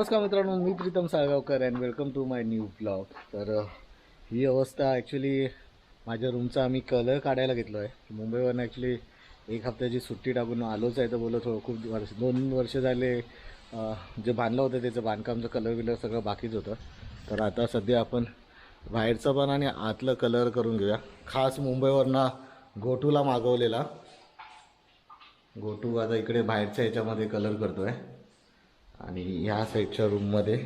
नमस्कार मित्रांनो मी Pritam Salgaonkar and welcome to my new blog तर ही अवस्था ॲक्च्युली माझ्या रूमचा आम्ही कलर काढायला घेतलो आहे मुंबईवरून ॲक्च्युली एक हप्त्याची सुट्टी टाकून आलोच आहे तर बोललो थोडं खूप वर्ष दोन वर्ष झाले जे बांधलं होतं त्याचं बांधकामचं कलर बिलर सगळं बाकीच होतं. तर आता सध्या आपण बाहेरचं पण आणि आतलं कलर करून घेऊया. खास मुंबईवरनं गोटूला मागवलेला. गोटू आता इकडे बाहेरच्या ह्याच्यामध्ये कलर करतो आहे आणि ह्या साईडच्या रूममध्ये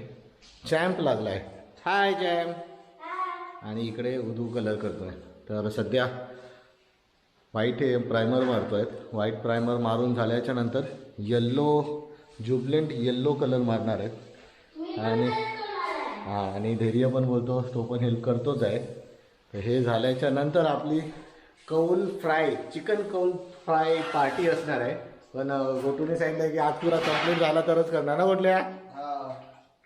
चॅम्प लागला आहे हाय चॅम्प आणि इकडे उदू कलर करतो आहे तर सध्या व्हाईट हे प्रायमर मारतो आहेत व्हाईट प्रायमर मारून झाल्याच्यानंतर येल्लो ज्युबलेंट येल्लो कलर मारणार आहेत. आणि हां आणि धैर्य पण बोलतो तो पण हेल्प करतोच आहे. तर हे झाल्याच्यानंतर आपली कौल फ्राय चिकन कौल फ्राय पार्टी असणार आहे. पण गोटूने सांगितलं की आज पुरा कंप्लीट झाला तरच करणार ना म्हटल्या?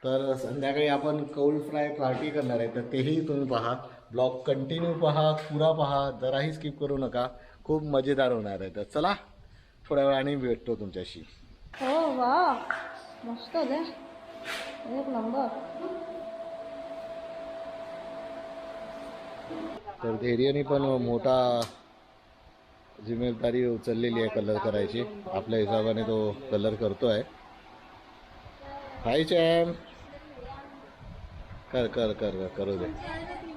तर संध्याकाळी आपण कौल फ्राय पार्टी करणार आहे तर तेही तुम्ही पहा. ब्लॉग कंटिन्यू पहा पुरा पहा जराही स्किप करू नका. खूप मजेदार होणार आहे. तर चला थोड्या वेळाने भेटतो तुमच्याशी. हो वा. मस्त एक नंबर. तर धैर्याने पण मोठा जिम्मेदारी उचललेली आहे कलर करायची. आपल्या हिशोबाने तो कलर करतो आहे हाय चॅम कर कर कर कर, करू दे.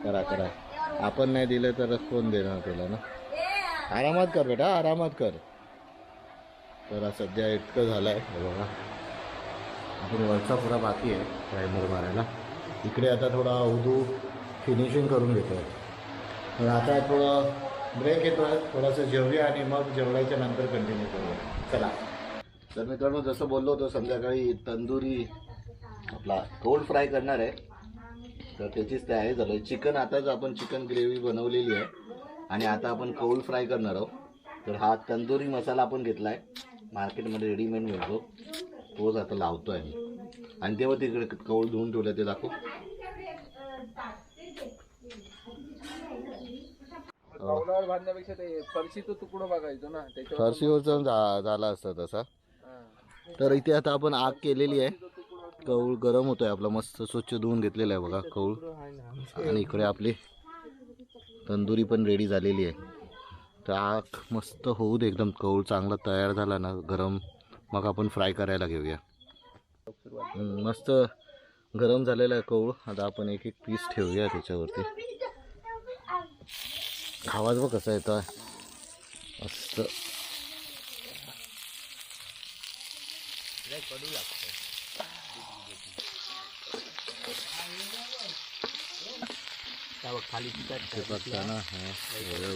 करा करा. आपण नाही दिलं तर कोण देणार तुला ना? आरामात कर बेटा आरामात कर. तर सध्या इतकं झालं आहे बघा. आपण वरचा पुरा बाकी आहे प्रायमर मारायला. इकडे आता थोडा उदू फिनिशिंग करून घेतो आहे आता थोडं ब्रेक येतो थोडंसं जेवूया आणि मग जेवणाच्या नंतर कंटिन्यू करूया. चला. तर मित्रांनो जसं बोललो होतो संध्याकाळी तंदुरी आपला कोल्ड फ्राय करणार आहे. तर त्याचीच तयारी झाली चिकन आताच आपण चिकन ग्रेव्ही बनवलेली आहे आणि आता आपण कौल फ्राय करणार आहोत. तर हा तंदुरी मसाला आपण घेतला आहे मार्केटमध्ये रेडीमेड मिळतो. तोच आता लावतो आहे मी आणि तेव्हा तिकडे कौल धुवून ठेवलं ते दाखव. कौलावर बांधण्यापेक्षा ते फरशीचं तुकडं बघायचो ना त्याच्यावर फरशीवरचा झा झाला असता तसा. तर इथे आता आपण आग केलेली आहे. कौळ गरम होतोय आपला मस्त स्वच्छ धुवून घेतलेला आहे बघा कौळ आणि इकडे आपली तंदुरी पण रेडी झालेली आहे. तर आग मस्त होऊ दे एकदम कौळ चांगला तयार झाला ना गरम. मग आपण फ्राय करायला घेऊया. हम्म, मस्त गरम झालेला आहे कौळ आता आपण एक एक पीस ठेवूया त्याच्यावरती. आवाज बघ कसा येतो मस्त.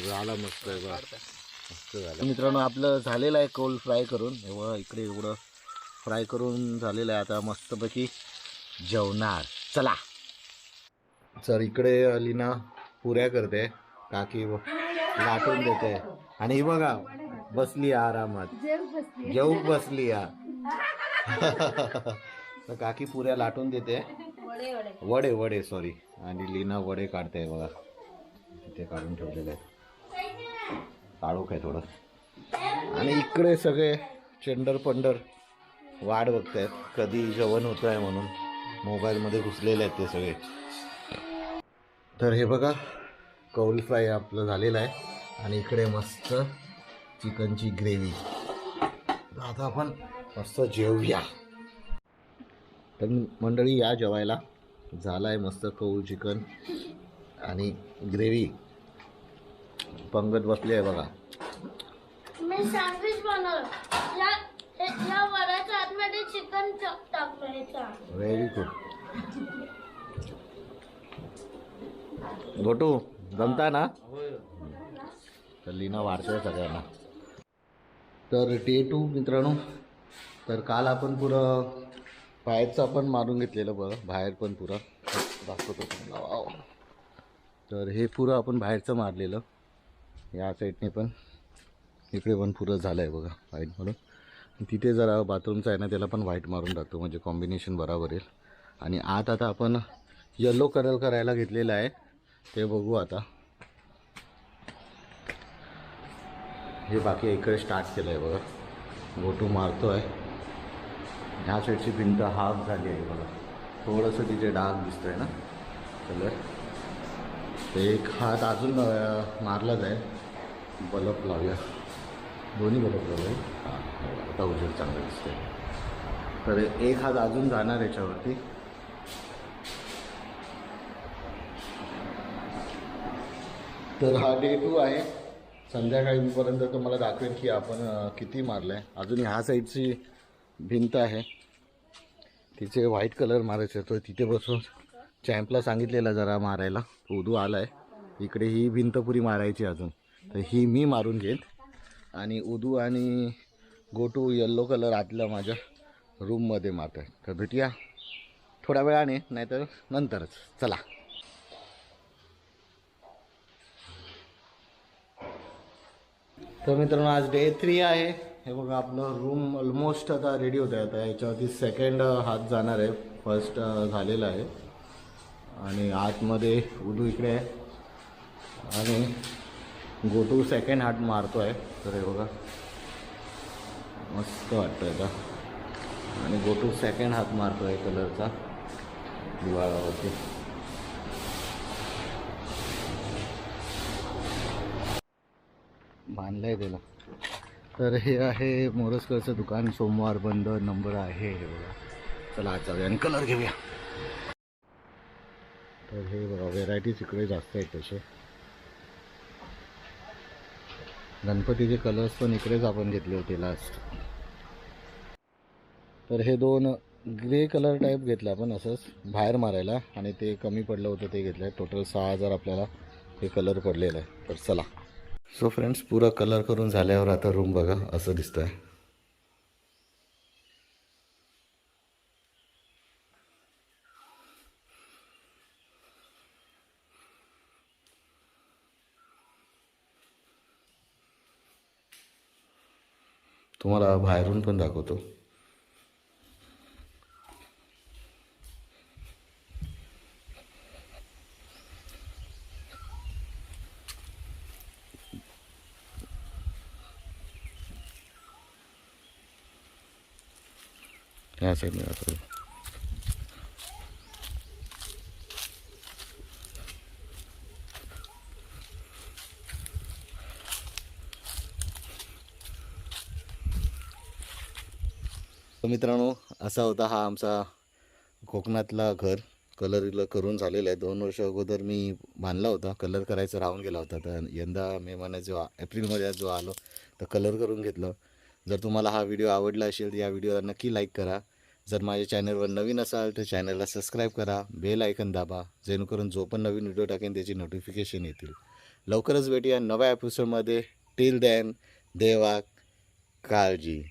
झाला मस्त. मस्त झालं. मित्रांनो आपलं झालेलं आहे कोल्ड फ्राय करून. एवढं इकडे एवढं फ्राय करून झालेलं आहे आता मस्तपैकी जेवणार. चला. सर इकडे लीना पुऱ्या करते. काकी लाटून देते. आणि ही बघा बसली आरामात. जेऊ बसली. या तर काकी पुऱ्या लाटून देते. वडे वडे. सॉरी आणि लीना वडे काढते बघा. इथे काढून ठेवलेले आहेत. काळोख आहे थोडं. आणि इकडे सगळे चेंडर पंडर वाट बघतायत. कधी जेवण होतं आहे म्हणून. मोबाईलमध्ये घुसलेले आहेत ते सगळे. तर हे बघा कौल फ्राय आपलं झालेलं आहे. आणि इकडे मस्त चिकनची ग्रेव्ही. आता आपण मस्त जेवूया. तर मंडळी या जेवायला झाला आहे मस्त कौल चिकन आणि ग्रेव्ही. पंगत बसली आहे बघा. मी सँडविच बनवलं. या या वड्याच्या आतमध्ये चिकन टाकलं ह्याचा व्हेरी गुड गोटू जमता ना? तर लीना वाढतोय सगळ्यांना. तर डे टू मित्रांनो तर काल आपण पुरं बाहेरचं आपण मारून घेतलेलं बरं बाहेर पण पुरं. दाखवतो. तर हे पुरं आपण बाहेरचं मारलेलं या साईडने पण. इकडे पण पुरं झालं आहे बघा व्हाईट मारून तिथे जरा बाथरूमचं आहे ना त्याला पण व्हाईट मारून टाकतो म्हणजे कॉम्बिनेशन बरोबर येईल. आणि आत आता आपण येलो कलर करायला घेतलेलं आहे. ते बघू आता. हे बाकी इकडे स्टार्ट केलं आहे बघा. गोटू मारतो आहे ह्या साईडची भिंत हाफ झाली आहे बघा. थोडंसं तिथे डाग दिसतोय ना? कलर एक हात अजून मारलाच आहे. बल्ब लावूया. दोन्ही बल्ब लावूया. हां आता उजेड चांगलं दिसतंय. तर एक हात अजून जाणार याच्यावरती. तर हा डे टू आहे. संध्याकाळीपर्यंत तुम्हाला दाखवेन की आपण किती मारलं आहे अजून ह्या साईडची भिंत आहे. तिचे व्हाईट कलर मारायचे तो तिथे बसून चॅम्पला सांगितलेलं जरा मारायला. उदू आला आहे इकडे ही भिंत पुरी मारायची अजून. तर ही मी मारून घेईन. आणि उदू आणि गोटू येल्लो कलर आतला माझ्या रूममध्ये मारत आहे तर भेटूया. थोड्या वेळाने नाहीतर नंतरच. चला. तर मित्रांनो आज डे थ्री आहे. हे बघा आपलं रूम ऑलमोस्ट आता रेडी होत आहे आता याच्यावरती सेकंड हात जाणार आहे. फर्स्ट झालेला आहे. आणि आतमध्ये उदू इकडे आहे. आणि गोटू सेकंड हात मारतो आहे तर हे बघा मस्त वाटतं आहे आता. आणि गोटू सेकंड हात मारतो आहे कलरचा दिवाळावरती. आणलं आहे त्याला. तर हे आहे मोरसकरचं दुकान सोमवार बंद नंबर आहे हे बघा. चला आज जाऊया आणि कलर घेऊया. तर हे बघा व्हेरायटीज इकडे जास्त आहेत तसे. गणपतीचे कलर्स पण इकडेच आपण घेतले होते लास्ट तर हे दोन ग्रे कलर टाईप घेतलं आपण असंच बाहेर मारायला. आणि ते कमी पडलं होतं ते घेतलं आहे टोटल सहा हजार आपल्याला हे कलर पडलेलं आहे. तर चला. सो फ्रेंड्स पुरा कलर करून झाल्यावर आता रूम बघा असं दिसतं आहे तुम्हाला बाहेरून पण दाखवतो. ह्या साईडने जातो. मित्रांनो असा होता हा आमचा कोकणातला घर. कलर करून झालेला आहे. दोन वर्ष अगोदर मी बांधला होता. कलर करायचा राहून गेला होता. तर यंदा मे महिन्यात जो एप्रिलमध्ये जो आलो तर कलर करून घेतलं. जर तुम्हाला हा व्हिडिओ आवडला असेल तर या व्हिडिओला नक्की लाईक करा. जर माझ्या चॅनलवर नवीन असाल तर चॅनलला सबस्क्राईब करा बेल आयकन दाबा जेणेकरून जो पण नवीन व्हिडिओ टाकेन त्याची नोटिफिकेशन येतील. लवकरच भेटूया नव्या एपिसोडमध्ये टिल दॅन देवा काळजी.